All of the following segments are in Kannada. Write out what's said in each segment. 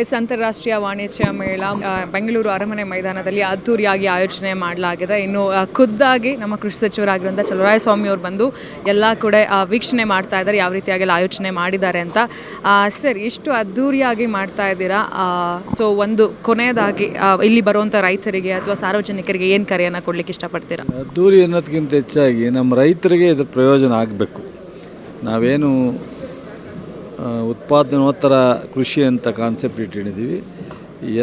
ಎಸ್ ಅಂತಾರಾಷ್ಟ್ರೀಯ ವಾಣಿಜ್ಯ ಮೇಳ ಬೆಂಗಳೂರು ಅರಮನೆ ಮೈದಾನದಲ್ಲಿ ಅದ್ದೂರಿಯಾಗಿ ಆಯೋಜನೆ ಮಾಡಲಾಗಿದೆ. ಇನ್ನು ಖುದ್ದಾಗಿ ನಮ್ಮ ಕೃಷಿ ಸಚಿವರಾಗಿರುವಂಥ ಚಲರಾಯ ಸ್ವಾಮಿ ಅವರು ಬಂದು ಎಲ್ಲ ಕೂಡ ವೀಕ್ಷಣೆ ಮಾಡ್ತಾ ಇದ್ದಾರೆ, ಯಾವ ರೀತಿಯಾಗೆಲ್ಲ ಆಯೋಜನೆ ಮಾಡಿದ್ದಾರೆ ಅಂತ. ಸರ್, ಇಷ್ಟು ಅದ್ದೂರಿಯಾಗಿ ಮಾಡ್ತಾ ಇದ್ದೀರಾ? ಸೊ ಒಂದು ಕೊನೆಯದಾಗಿ ಇಲ್ಲಿ ಬರುವಂಥ ರೈತರಿಗೆ ಅಥವಾ ಸಾರ್ವಜನಿಕರಿಗೆ ಏನು ಕರೆಯನ್ನು ಕೊಡ್ಲಿಕ್ಕೆ ಇಷ್ಟಪಡ್ತೀರಾ? ಅದ್ದೂರಿ ಅನ್ನೋದಕ್ಕಿಂತ ಹೆಚ್ಚಾಗಿ ನಮ್ಮ ರೈತರಿಗೆ ಇದ್ರ ಪ್ರಯೋಜನ ಆಗಬೇಕು. ನಾವೇನು ಉತ್ಪಾದನೋತ್ತರ ಕೃಷಿ ಅಂತ ಕಾನ್ಸೆಪ್ಟ್ ಇಟ್ಟಿದ್ದೀವಿ.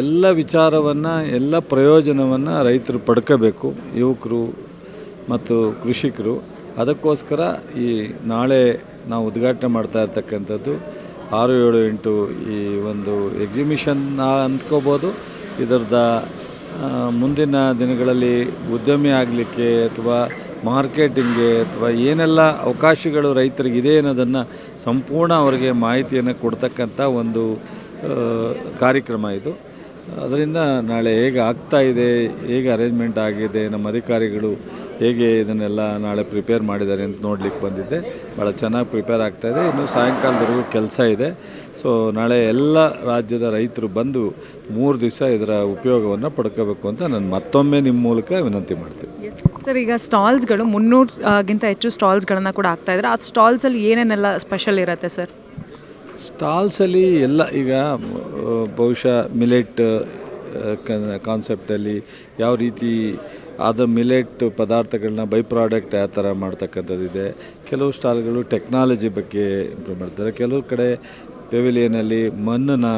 ಎಲ್ಲ ವಿಚಾರವನ್ನು, ಎಲ್ಲ ಪ್ರಯೋಜನವನ್ನು ರೈತರು ಪಡ್ಕೋಬೇಕು, ಯುವಕರು ಮತ್ತು ಕೃಷಿಕರು. ಅದಕ್ಕೋಸ್ಕರ ಈ ನಾಳೆ ನಾವು ಉದ್ಘಾಟನೆ ಮಾಡ್ತಾ ಇರ್ತಕ್ಕಂಥದ್ದು ಆರು ಏಳು ಎಂಟು ಈ ಒಂದು ಎಕ್ಸಿಬಿಷನ್ ಅಂದ್ಕೋಬೋದು. ಇದರದ ಮುಂದಿನ ದಿನಗಳಲ್ಲಿ ಉದ್ಯಮಿ ಆಗಲಿಕ್ಕೆ ಅಥವಾ ಮಾರ್ಕೆಟಿಂಗ್ಗೆ ಅಥವಾ ಏನೆಲ್ಲ ಅವಕಾಶಗಳು ರೈತರಿಗೆ ಇದೆ ಅನ್ನೋದನ್ನು ಸಂಪೂರ್ಣ ಅವರಿಗೆ ಮಾಹಿತಿಯನ್ನು ಕೊಡ್ತಕ್ಕಂಥ ಒಂದು ಕಾರ್ಯಕ್ರಮ ಇದು. ಅದರಿಂದ ನಾಳೆ ಹೇಗೆ ಆಗ್ತಾ ಇದೆ, ಹೇಗೆ ಅರೇಂಜ್ಮೆಂಟ್ ಆಗಿದೆ, ನಮ್ಮ ಅಧಿಕಾರಿಗಳು ಹೇಗೆ ಇದನ್ನೆಲ್ಲ ನಾಳೆ ಪ್ರಿಪೇರ್ ಮಾಡಿದ್ದಾರೆ ಅಂತ ನೋಡಲಿಕ್ಕೆ ಬಂದಿದ್ದೆ. ಭಾಳ ಚೆನ್ನಾಗಿ ಪ್ರಿಪೇರ್ ಆಗ್ತಾಯಿದೆ ಇನ್ನು ಸಾಯಂಕಾಲದವರೆಗೂ ಕೆಲಸ ಇದೆ. ಸೊ ನಾಳೆ ಎಲ್ಲ ರಾಜ್ಯದ ರೈತರು ಬಂದು ಮೂರು ದಿವಸ ಇದರ ಉಪಯೋಗವನ್ನು ಪಡ್ಕೋಬೇಕು ಅಂತ ನಾನು ಮತ್ತೊಮ್ಮೆ ನಿಮ್ಮ ಮೂಲಕ ವಿನಂತಿ ಮಾಡ್ತೀನಿ. ಸರ್, ಈಗ ಸ್ಟಾಲ್ಸ್ಗಳು ಮುನ್ನೂರು ಗಿಂತ ಹೆಚ್ಚು ಸ್ಟಾಲ್ಸ್ಗಳನ್ನು ಕೂಡ ಆಗ್ತಾ ಇದ್ದಾರೆ. ಆ ಸ್ಟಾಲ್ಸಲ್ಲಿ ಏನೇನೆಲ್ಲ ಸ್ಪೆಷಲ್ ಇರುತ್ತೆ ಸರ್? ಸ್ಟಾಲ್ಸಲ್ಲಿ ಎಲ್ಲ, ಈಗ ಬಹುಶಃ ಮಿಲೆಟ್ ಕಾನ್ಸೆಪ್ಟಲ್ಲಿ ಯಾವ ರೀತಿ ಆದ ಮಿಲೆಟ್ ಪದಾರ್ಥಗಳನ್ನ ಬೈ ಪ್ರಾಡಕ್ಟ್ ಯಾವ ಥರ ಮಾಡ್ತಕ್ಕಂಥದ್ದಿದೆ ಕೆಲವು ಸ್ಟಾಲ್ಗಳು ಟೆಕ್ನಾಲಜಿ ಬಗ್ಗೆ ಇಂಪ್ರೂವ್ ಮಾಡ್ತಾರೆ. ಕೆಲವು ಕಡೆ ಪೆವಿಲಿಯನಲ್ಲಿ ಮಣ್ಣನ್ನ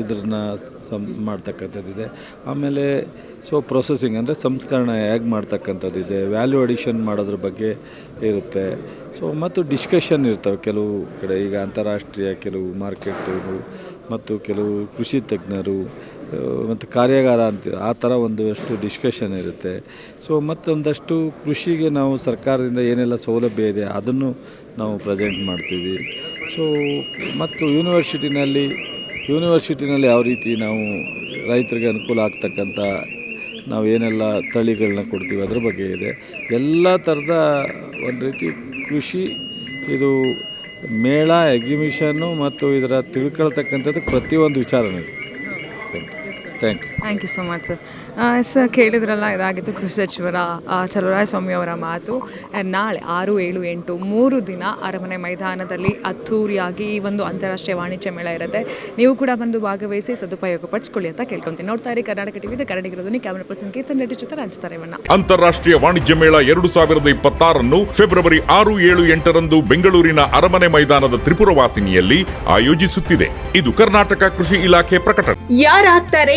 ಇದನ್ನ ಸಂ, ಮಾಡ್ತಕ್ಕಂಥದ್ದಿದೆ. ಆಮೇಲೆ ಸೊ ಪ್ರೊಸೆಸಿಂಗ್ ಅಂದರೆ ಸಂಸ್ಕರಣೆ ಹೇಗೆ ಮಾಡ್ತಕ್ಕಂಥದ್ದಿದೆ ವ್ಯಾಲ್ಯೂ ಅಡಿಷನ್ ಮಾಡೋದ್ರ ಬಗ್ಗೆ ಇರುತ್ತೆ. ಸೊ ಮತ್ತು ಡಿಸ್ಕಷನ್ ಇರ್ತವೆ ಕೆಲವು ಕಡೆ, ಈಗ ಅಂತಾರಾಷ್ಟ್ರೀಯ ಕೆಲವು ಮಾರ್ಕೆಟ್ಗಳು ಮತ್ತು ಕೆಲವು ಕೃಷಿ ತಜ್ಞರು ಮತ್ತು ಕಾರ್ಯಾಗಾರ ಅಂತ, ಆ ಥರ ಒಂದಷ್ಟು ಡಿಸ್ಕಷನ್ ಇರುತ್ತೆ. ಸೊ ಮತ್ತೊಂದಷ್ಟು ಕೃಷಿಗೆ ನಾವು ಸರ್ಕಾರದಿಂದ ಏನೆಲ್ಲ ಸೌಲಭ್ಯ ಇದೆ, ಅದನ್ನು ನಾವು ಪ್ರೆಸೆಂಟ್ ಮಾಡ್ತೀವಿ. ಸೊ ಮತ್ತು ಯೂನಿವರ್ಸಿಟಿನಲ್ಲಿ ಯೂನಿವರ್ಸಿಟಿನಲ್ಲಿ ಯಾವ ರೀತಿ ನಾವು ರೈತರಿಗೆ ಅನುಕೂಲ ಆಗ್ತಕ್ಕಂಥ ನಾವು ಏನೆಲ್ಲ ತಳಿಗಳನ್ನ ಕೊಡ್ತೀವಿ ಅದ್ರ ಬಗ್ಗೆ ಇದೆ. ಎಲ್ಲ ಥರದ ಒಂದು ರೀತಿ ಕೃಷಿ, ಇದು ಮೇಳ ಎಕ್ಸಿಬಿಷನ್ನು ಮತ್ತು ಇದರ ತಿಳ್ಕೊಳ್ತಕ್ಕಂಥದ್ದು ಪ್ರತಿಯೊಂದು ವಿಚಾರನೂ ಇರುತ್ತೆ thank you thank you so much sir sir ಕೇಳಿದ್ರಲ್ಲ ಇದಾಗಿತ್ತು ಕೃಷಿ ಸಚಿವರ ಸ್ವಾಮಿ ಅವರ ಮಾತು. ನಾಳೆ ಆರು ಏಳು ಎಂಟು ಮೂರು ದಿನ ಅರಮನೆ ಮೈದಾನದಲ್ಲಿ ಅದ್ದೂರಿಯಾಗಿ ಈ ಒಂದು ಅಂತಾರಾಷ್ಟ್ರೀಯ ವಾಣಿಜ್ಯ ಮೇಳ ಇರುತ್ತೆ. ನೀವು ಕೂಡ ಬಂದು ಭಾಗವಹಿಸಿ ಸದುಪಯೋಗ ಪಡಿಸ್ಕೊಳ್ಳಿ ಅಂತ ಕೇಳ್ಕೊಂತೀನಿ. ನೋಡ್ತಾ ಇರಿ ಕರ್ನಾಟಕ ಟಿವಿ ಧ್ವನಿ ಕ್ಯಾಮರಾ ಪರ್ಸನ್ ಕೀರ್ತನ್ ರೆಡ್ಡಿ ಜೊತೆ ರಂಜಿತಾರೇವಣ್ಣ ಅಂತಾರಾಷ್ಟ್ರೀಯ ವಾಣಿಜ್ಯ ಮೇಳ ಎರಡು ಸಾವಿರದ ಇಪ್ಪತ್ತಾರನ್ನು ಫೆಬ್ರವರಿ ಆರು ಏಳು ಎಂಟರಂದು ಬೆಂಗಳೂರಿನ ಅರಮನೆ ಮೈದಾನದ ತ್ರಿಪುರವಾಸಿನಿಯಲ್ಲಿ ಆಯೋಜಿಸುತ್ತಿದೆ. ಇದು ಕರ್ನಾಟಕ ಕೃಷಿ ಇಲಾಖೆ ಪ್ರಕಟಣೆ. ಯಾರಾಗ್ತಾರೆ